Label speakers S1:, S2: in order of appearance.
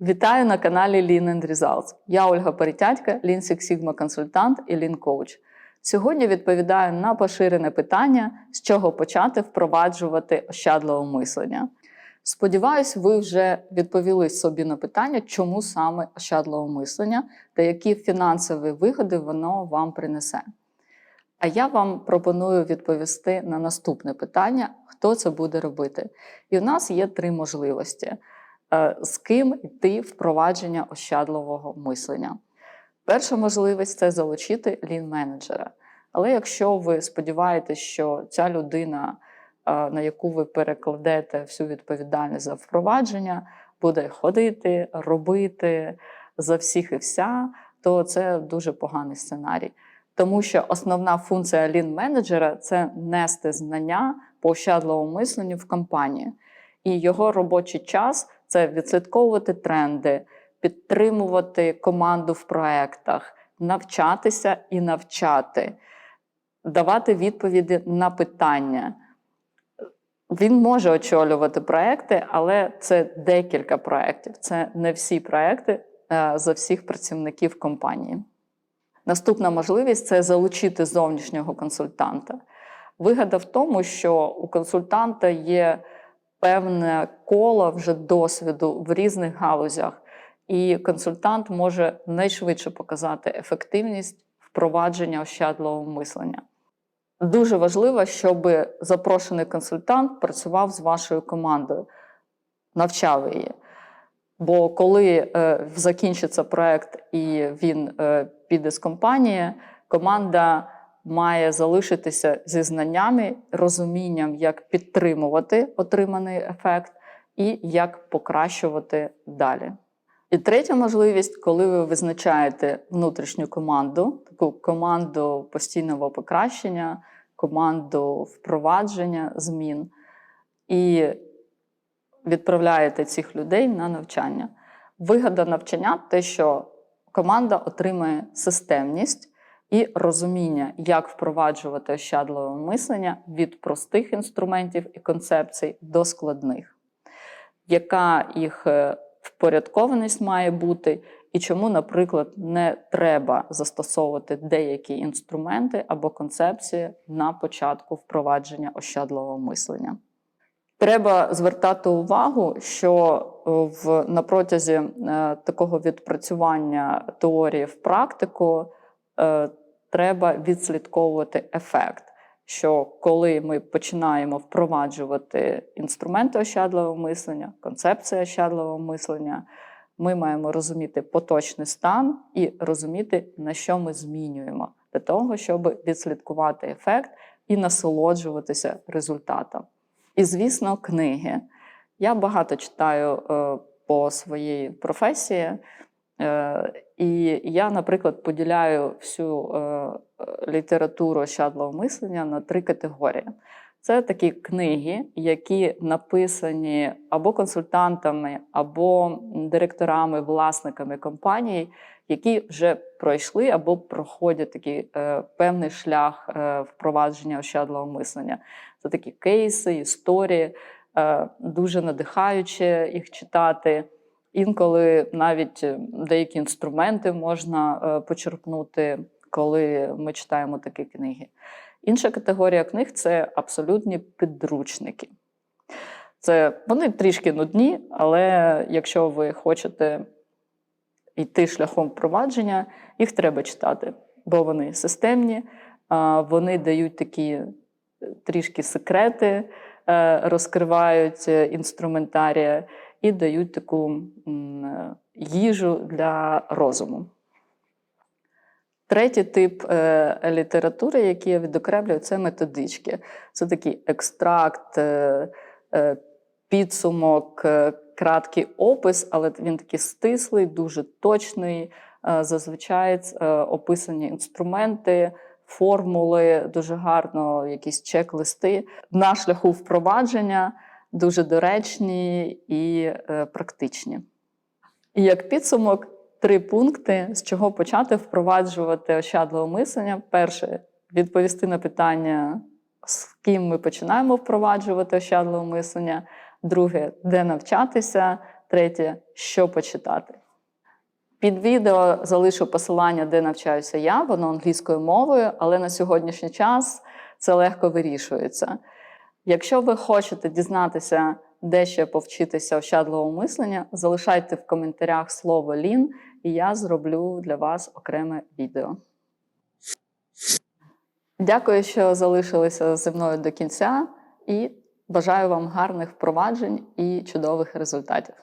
S1: Вітаю на каналі Lean and Results. Я Ольга Перетятька, Lean Six Sigma консультант і Lean Coach. Сьогодні відповідаю на поширене питання, з чого почати впроваджувати ощадливе мислення. Сподіваюсь, ви вже відповіли собі на питання, чому саме ощадливе мислення та які фінансові вигоди воно вам принесе. А я вам пропоную відповісти на наступне питання: хто це буде робити? І у нас є три можливості. Е, з ким йти впровадження ощадливого мислення. Перша можливість це залучити лін-менеджера. Але якщо ви сподіваєтесь, що ця людина, е, на яку ви перекладете всю відповідальність за впровадження, буде ходити, робити за всіх і вся, то це дуже поганий сценарій. Тому що основна функція лін-менеджера це нести знання по ощадливому мисленню в компанії. І його робочий час це відслідковувати тренди, підтримувати команду в проектах, навчатися і навчати, давати відповіді на питання. Він може очолювати проекти, але це декілька проєктів. Це не всі проекти е, за всіх працівників компанії. Наступна можливість це залучити зовнішнього консультанта. Вигода в тому, що у консультанта є певне коло вже досвіду в різних галузях, і консультант може найшвидше показати ефективність впровадження ощадливого мислення. Дуже важливо, щоб запрошений консультант працював з вашою командою, навчав її. Бо коли е, закінчиться проект і він е, піде з компанії, команда залишитися зі знаннями, розумінням, як підтримувати отриманий ефект і як покращувати далі. І третя можливість, коли ви визначаєте внутрішню команду, таку команду постійного покращення, команду впровадження змін, і відправляєте цих людей на навчання. Вигода навчання те, що команда отримає системність і розуміння, як впроваджувати ощадливе мислення від простих інструментів і концепцій до складних, яка їх е, впорядкованість має бути, і чому, наприклад, не треба застосовувати деякі інструменти або концепції на початку впровадження ощадливого мислення. Треба звертати увагу, що е, в на протязі е, такого відпрацювання теорії в практику треба відслідковувати ефект. Що коли ми починаємо впроваджувати інструменти ощадливого мислення, концепція ощадливого мислення, ми маємо розуміти поточний стан і розуміти, на що ми змінюємо, для того, щоб відслідкувати ефект і насолоджуватися результатом. І, звісно, книги. Я багато читаю е, по своїй професії, е, і я, наприклад, поділяю всю е, літературу ощадливого мислення на три категорії. Це такі книги, які написані або консультантами, або директорами, власниками компаній, які вже пройшли або проходять такий е, певний шлях е, впровадження ощадливого мислення. Це такі кейси, історії, е, дуже надихаюче їх читати. Інколи навіть деякі інструменти можна е, почерпнути, коли ми читаємо такі книги. Інша категорія книг це абсолютні підручники. Це вони трішки нудні, але якщо ви хочете йти шляхом впровадження, їх треба читати, бо вони системні, вони дають такі е, трішки секрети, е, розкривають е, інструментарія і дають таку їжу для розуму. Третій тип е, літератури, який я відокремлюю, це методички. Це такий екстракт, е, е, підсумок, е, краткий опис, але він такий стислий, дуже точний. Е, зазвичай е, описані інструменти, формули, дуже гарно, якісь чек-листи. На шляху впровадження дуже доречні і е, практичні. І як підсумок, три пункти, з чого почати впроваджувати ощадливе мислення. Перше відповісти на питання, з ким ми починаємо впроваджувати ощадливе мислення. Друге, де навчатися. третє що почитати. Під відео залишу посилання, де навчаюся я, воно англійською мовою, але на сьогоднішній час це легко вирішується. Якщо ви хочете дізнатися, де ще повчитися ощадливого мислення, залишайте в коментарях слово лін, і я зроблю для вас окреме відео. Дякую, що залишилися зі мною до кінця, і бажаю вам гарних впроваджень і чудових результатів.